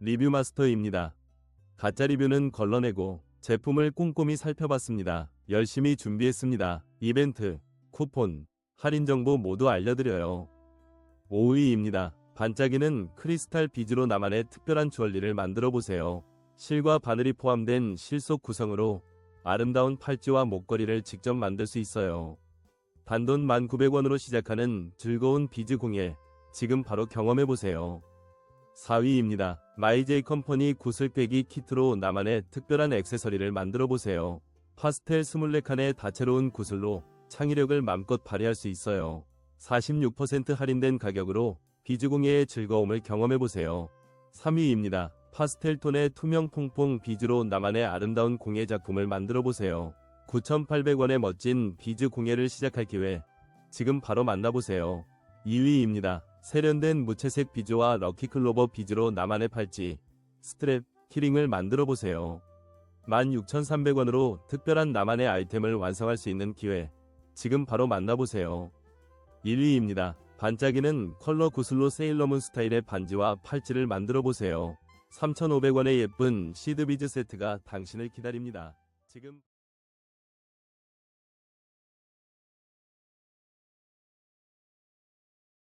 리뷰 마스터입니다. 가짜 리뷰는 걸러내고 제품을 꼼꼼히 살펴봤습니다. 열심히 준비했습니다. 이벤트, 쿠폰, 할인 정보 모두 알려드려요. 5위입니다. 반짝이는 크리스탈 비즈로 나만의 특별한 주얼리를 만들어 보세요. 실과 바늘이 포함된 실속 구성으로 아름다운 팔찌와 목걸이를 직접 만들 수 있어요. 단돈 1,900원으로 시작하는 즐거운 비즈 공예 지금 바로 경험해 보세요. 4위입니다. 마이제이 컴퍼니 구슬 빼기 키트로 나만의 특별한 액세서리를 만들어 보세요. 파스텔 24칸의 다채로운 구슬로 창의력을 맘껏 발휘할 수 있어요. 46% 할인된 가격으로 비즈 공예의 즐거움을 경험해 보세요. 3위입니다. 파스텔 톤의 투명 퐁퐁 비즈로 나만의 아름다운 공예 작품을 만들어 보세요. 9,800원의 멋진 비즈 공예를 시작할 기회 지금 바로 만나보세요. 2위입니다. 세련된 무채색 비즈와 럭키클로버 비즈로 나만의 팔찌, 스트랩, 키링을 만들어 보세요. 16,300원으로 특별한 나만의 아이템을 완성할 수 있는 기회 지금 바로 만나보세요. 1위입니다. 반짝이는 컬러 구슬로 세일러문 스타일의 반지와 팔찌를 만들어 보세요. 3,500원의 예쁜 시드비즈 세트가 당신을 기다립니다. 지금